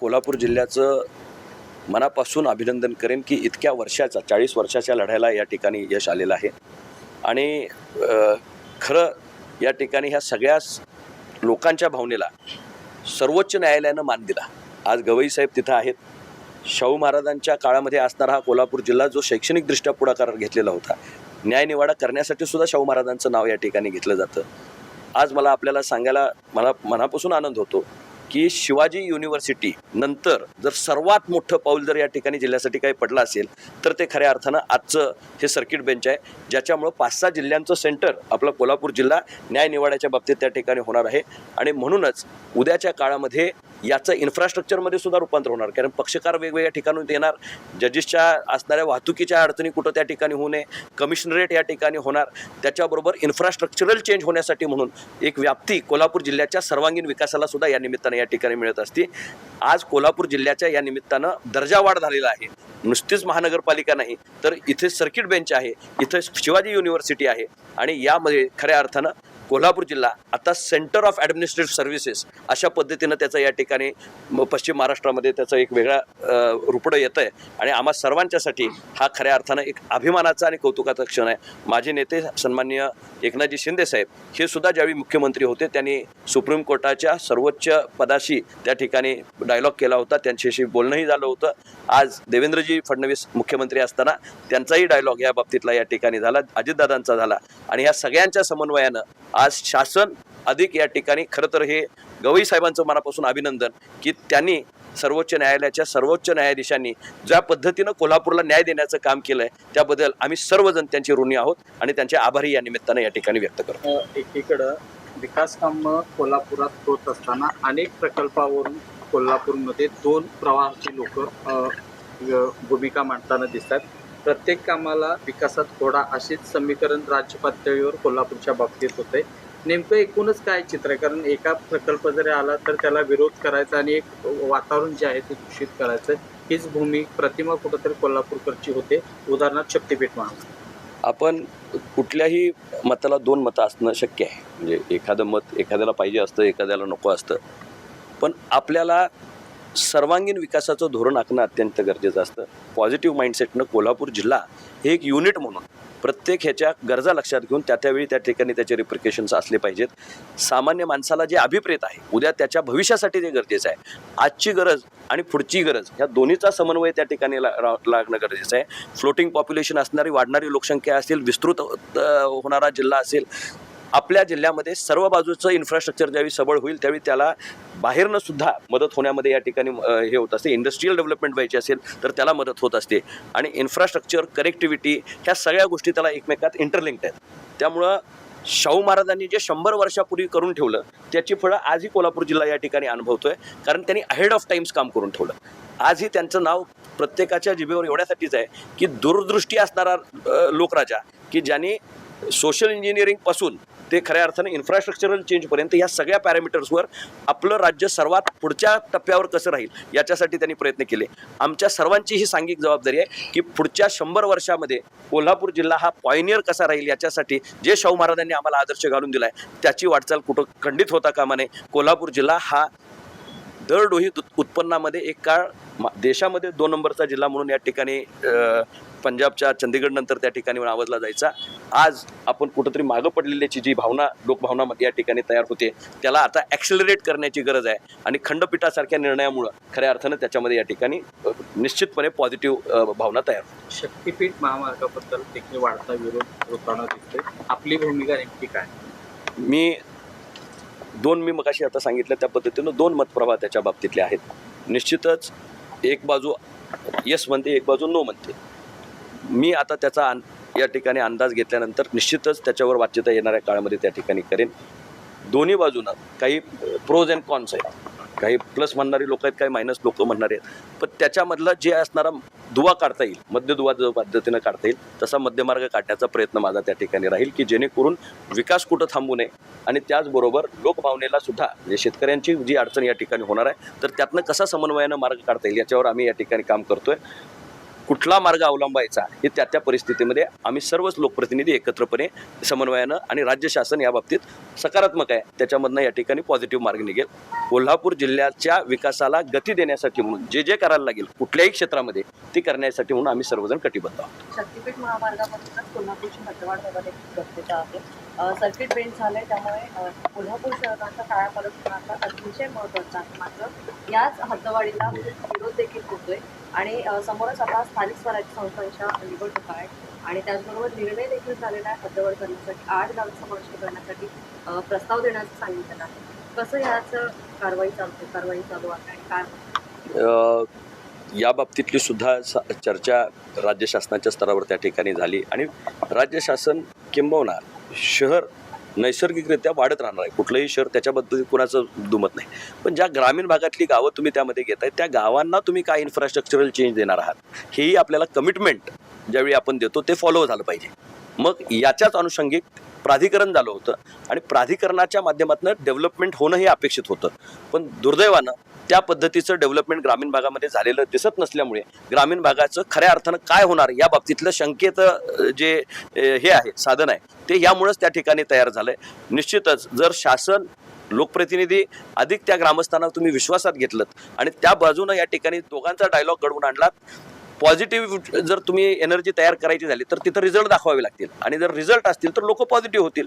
कोल्हापूर जिल्ह्याचं मनापासून अभिनंदन करेन की इतक्या वर्षाचा चाळीस वर्षाच्या लढ्याला या ठिकाणी यश आलेलं आहे. आणि खरं या ठिकाणी ह्या सगळ्याच लोकांच्या भावनेला सर्वोच्च न्यायालयानं मान दिला. आज गवई साहेब तिथं आहेत. शाहू महाराजांच्या काळामध्ये असणारा हा कोल्हापूर जिल्हा जो शैक्षणिकदृष्ट्या पुढाकार घेतलेला होता. न्यायनिवाडा करण्यासाठी सुद्धा शाहू महाराजांचं नाव या ठिकाणी घेतलं जातं. आज मला आपल्याला सांगायला मला मनापासून आनंद होतो. की शिवाजी युनिव्हर्सिटी नंतर जर सर्वात मोठं पाऊल जर या ठिकाणी जिल्ह्यासाठी काही पडलं असेल तर ते खऱ्या अर्थानं आजचं हे सर्किट बेंच आहे ज्याच्यामुळं पाच सहा जिल्ह्यांचं सेंटर आपला कोल्हापूर जिल्हा न्यायनिवाड्याच्या बाबतीत त्या ठिकाणी होणार आहे. आणि म्हणूनच उद्याच्या काळामध्ये याचं इन्फ्रास्ट्रक्चरमध्ये सुद्धा रूपांतर होणार कारण पक्षकार वेगवेगळ्या ठिकाणून येणार जजेसच्या असणाऱ्या वाहतुकीच्या अडचणी कुठं त्या ठिकाणी होऊ नये कमिशनरेट या ठिकाणी होणार त्याच्याबरोबर इन्फ्रास्ट्रक्चरल चेंज होण्यासाठी म्हणून एक व्याप्ती कोल्हापूर जिल्ह्याच्या सर्वांगीण विकासाला सुद्धा या निमित्ताने या ठिकाणी मिळत असते. आज कोल्हापूर जिल्ह्याच्या या निमित्तानं दर्जा वाढ झालेला आहे. नुसतीच महानगरपालिका नाही तर इथे सर्किट बेंच आहे इथे शिवाजी युनिव्हर्सिटी आहे आणि यामध्ये खऱ्या अर्थानं कोल्हापूर जिल्हा आता सेंटर ऑफ ॲडमिनिस्ट्रेटिव्ह सर्व्हिसेस अशा पद्धतीनं त्याचं या ठिकाणी पश्चिम महाराष्ट्रामध्ये त्याचं एक वेगळा रुपडं येतं आहे आणि आम्हा सर्वांच्यासाठी हा खऱ्या अर्थानं एक अभिमानाचा आणि कौतुकाचा क्षण आहे. माझे नेते सन्माननीय एकनाथजी शिंदे साहेब हे सुद्धा ज्यावेळी मुख्यमंत्री होते त्यांनी सुप्रीम कोर्टाच्या सर्वोच्च पदाशी त्या ठिकाणी डायलॉग केला होता. त्यांच्याशी बोलणंही झालं होतं. आज देवेंद्रजी फडणवीस मुख्यमंत्री असताना त्यांचाही डायलॉग या बाबतीतला या ठिकाणी झाला. अजितदादांचा झाला. आणि या सगळ्यांच्या समन्वयानं आज शासन अधिक या ठिकाणी खरं तर हे गवई साहेबांचं मनापासून अभिनंदन की त्यांनी सर्वोच्च न्यायालयाच्या सर्वोच्च न्यायाधीशांनी ज्या पद्धतीनं कोल्हापूरला न्याय देण्याचं काम केलं आहे त्याबद्दल आम्ही सर्वजण त्यांचे ऋणी आहोत आणि त्यांचे आभारी या निमित्तानं या ठिकाणी व्यक्त करतो. एकीकडं विकास कामं कोल्हापुरात होत असताना अनेक प्रकल्पावरून कोल्हापूरमध्ये दोन प्रवाहाची लोक भूमिका मांडताना दिसतात. प्रत्येक कामाला विकासात थोडा अशीच समीकरण राज्य पातळीवर कोल्हापूरच्या बाबतीत होते नेमकं एकूणच काय चित्र आहे? कारण एका प्रकल्प जरी आला तर त्याला विरोध करायचा आणि एक वातावरण जे आहे ते दूषित करायचं हीच भूमी प्रतिमा कुठंतरी कोल्हापूरकरची होते. उदाहरणार्थ शक्तीपीठ म्हणा. आपण कुठल्याही मताला दोन मतं असणं शक्य आहे. म्हणजे एखादं मत एखाद्याला पाहिजे असतं एखाद्याला नको असतं. पण आपल्याला सर्वांगीण विकासाचं धोरण आखणं अत्यंत गरजेचं असतं. पॉझिटिव्ह माइंडसेटनं कोल्हापूर जिल्हा हे एक युनिट म्हणून प्रत्येक ह्याच्या गरजा लक्षात घेऊन त्या त्यावेळी त्या ठिकाणी त्याचे रिप्रिकेशन्स असले पाहिजेत. सामान्य माणसाला जे अभिप्रेत आहे उद्या त्याच्या भविष्यासाठी ते गरजेचं आहे आजची गरज आणि पुढची गरज ह्या दोन्हीचा समन्वय त्या ठिकाणी ला- रा- लागणं गरजेचं आहे. फ्लोटिंग पॉप्युलेशन असणारी वाढणारी लोकसंख्या असेल विस्तृत होणारा जिल्हा असेल आपल्या जिल्ह्यामध्ये सर्व बाजूचं इन्फ्रास्ट्रक्चर ज्यावेळी सबळ होईल त्यावेळी त्याला बाहेरनं सुद्धा मदत होण्यामध्ये या ठिकाणी हे होत असते. इंडस्ट्रीयल डेव्हलपमेंट व्हायची असेल तर त्याला मदत होत असते. आणि इन्फ्रास्ट्रक्चर कनेक्टिव्हिटी ह्या सगळ्या गोष्टी त्याला एकमेकात इंटरलिंक्ड आहेत. त्यामुळं शाहू महाराजांनी जे शंभर वर्षापूर्वी करून ठेवलं त्याची फळं आजही कोल्हापूर जिल्हा या ठिकाणी अनुभवतोय. कारण त्यांनी अहेड ऑफ टाईम्स काम करून ठेवलं. आजही त्यांचं नाव प्रत्येकाच्या जिभेवर एवढ्यासाठीच आहे की दूरदृष्टी असणारा लोकराजा की ज्यांनी सोशल इंजिनिअरिंगपासून ते खऱ्या अर्थानं इन्फ्रास्ट्रक्चरल चेंजपर्यंत या सगळ्या पॅरामीटर्सवर आपलं राज्य सर्वात पुढच्या टप्प्यावर कसं राहील याच्यासाठी त्यांनी प्रयत्न केले. आमच्या सर्वांची ही सांघिक जबाबदारी आहे की पुढच्या शंभर वर्षामध्ये कोल्हापूर जिल्हा हा पॉयनियर कसा राहील याच्यासाठी जे शाहू महाराजांनी आम्हाला आदर्श घालून दिला आहे त्याची वाटचाल कुठं खंडित होता कामा नये. कोल्हापूर जिल्हा हा दरडोही उत्पन्नामध्ये एक काळ देशामध्ये दोन नंबरचा जिल्हा म्हणून या ठिकाणी पंजाबच्या चंदीगड नंतर त्या ठिकाणी नावाजला जायचा. आज आपण कुठंतरी मागं पडलेल्याची जी भावना लोकभावना या ठिकाणी तयार होते त्याला आता ॲक्सिलरेट करण्याची गरज आहे. आणि खंडपीठासारख्या निर्णयामुळं खऱ्या अर्थानं त्याच्यामध्ये या ठिकाणी निश्चितपणे पॉझिटिव्ह भावना तयार होते. शक्तीपीठ महामार्गाबद्दल देखील वाढता विरोध होताना दिसते आपली भूमिका नेमकी काय? मी दोन मी मगाशी आता सांगितलं त्या पद्धतीनं दोन मतप्रवाह त्याच्या बाबतीतले आहेत. निश्चितच एक बाजू यस म्हणते एक बाजू नो म्हणते. मी आता त्याचा अन या ठिकाणी अंदाज घेतल्यानंतर निश्चितच त्याच्यावर वाच्यता येणाऱ्या काळामध्ये त्या ठिकाणी करेन. दोन्ही बाजूनं काही प्रोज अँड कॉन्स आहेत. काही प्लस म्हणणारी लोक आहेत काही मायनस लोक म्हणणारे आहेत. पण त्याच्यामधलं जे असणारा दुवा काढता येईल मध्यदुवा जो पद्धतीनं काढता येईल तसा मध्यमार्ग काढण्याचा प्रयत्न माझा त्या ठिकाणी राहील की जेणेकरून विकास कुठं थांबू नये आणि त्याचबरोबर लोकभावनेला सुद्धा म्हणजे शेतकऱ्यांची जी अडचण या ठिकाणी होणार आहे तर त्यातनं कसा समन्वयानं मार्ग काढता येईल याच्यावर आम्ही या ठिकाणी काम करतोय. कुठला मार्ग अवलंबायचा हे त्या त्या परिस्थितीमध्ये आम्ही सर्वच लोकप्रतिनिधी एकत्रपणे समन्वयानं आणि राज्य शासन या बाबतीत सकारात्मक आहे. त्याच्यामधनं या ठिकाणी पॉझिटिव्ह मार्ग निघेल. कोल्हापूर जिल्ह्याच्या विकासाला गती देण्यासाठी म्हणून जे जे करायला लागेल कुठल्याही क्षेत्रामध्ये ते करण्यासाठी म्हणून आम्ही सर्वजण कटिबद्ध आहोत. शक्तीपीठ महामार्गामधूनच कोल्हापूरची हद्दवाढ होणं देखील आहे. सर्किट बेंच झालंय त्यामुळे कोल्हापूर शहराचा काळा होण्याचा अतिशय महत्त्वाचा आहे. मात्र याच हद्दवाढीला विरोध देखील होतोय. आणि समोरच आता स्थानिक स्वराज्य संस्थांच्या निवडणुका आहेत. आणि त्याचबरोबर निर्णय देखील झालेला आहे हद्दवाढ करण्यासाठी आठ गाव समाविष्ट करण्यासाठी प्रस्ताव देण्याचं सांगितलेलं आहे. कसं याचं कारवाई चालते कारवाई चालू आहे आणि काय या बाबतीतली सुद्धा स- चर्चा राज्य शासनाच्या स्तरावर त्या ठिकाणी झाली. आणि राज्य शासन किंबहुना शहर नैसर्गिकरित्या वाढत राहणार आहे. कुठलंही शहर त्याच्याबद्दल कुणाचं दुमत नाही. पण ज्या ग्रामीण भागातली गावं तुम्ही त्यामध्ये घेताय त्या गावांना तुम्ही काय इन्फ्रास्ट्रक्चरल चेंज देणार आहात? हेही आपल्याला कमिटमेंट ज्यावेळी आपण देतो ते फॉलो झालं पाहिजे. मग याच्याच अनुषंगिक प्राधिकरण झालं होतं. आणि प्राधिकरणाच्या माध्यमातून डेव्हलपमेंट होणं हे अपेक्षित होतं. पण दुर्दैवानं त्या पद्धतीचं डेव्हलपमेंट ग्रामीण भागामध्ये झालेलं दिसत नसल्यामुळे ग्रामीण भागाचं खऱ्या अर्थानं काय होणार या बाबतीतलं शंकेत जे हे आहे साधन आहे ते यामुळेच त्या ठिकाणी तयार झालंय. निश्चितच जर शासन लोकप्रतिनिधी अधिक त्या ग्रामस्थांना तुम्ही विश्वासात घेतलं आणि त्या बाजूनं या ठिकाणी दोघांचा डायलॉग घडवून आणलात पॉझिटिव्ह जर तुम्ही एनर्जी तयार करायची झाली तर तिथं रिझल्ट दाखवावे लागतील. आणि जर रिझल्ट असतील तर लोक पॉझिटिव्ह होतील.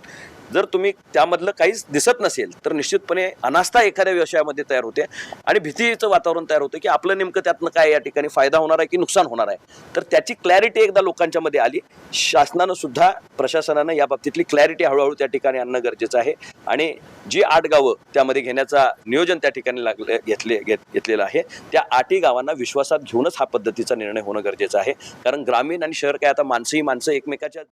जर तुम्ही त्यामधलं काहीच दिसत नसेल तर निश्चितपणे अनास्था एखाद्या व्यवसायामध्ये तयार होते. आणि भीतीचं वातावरण तयार होतं की आपलं नेमकं त्यातनं काय या ठिकाणी फायदा होणार आहे की नुकसान होणार आहे. तर त्याची क्लॅरिटी एकदा लोकांच्या मध्ये आली. शासनानं सुद्धा प्रशासनानं या बाबतीतली क्लॅरिटी हळूहळू त्या ठिकाणी आणणं गरजेचं आहे. आणि जी आठ गावं त्यामध्ये घेण्याचा नियोजन त्या ठिकाणी लागले घेतले घेत घेतलेलं आहे त्या आठही गावांना विश्वासात घेऊनच हा पद्धतीचा निर्णय निर्णय होणं गरजेचं आहे. कारण ग्रामीण आणि शहर काय आता माणसंही माणसं एकमेकाच्या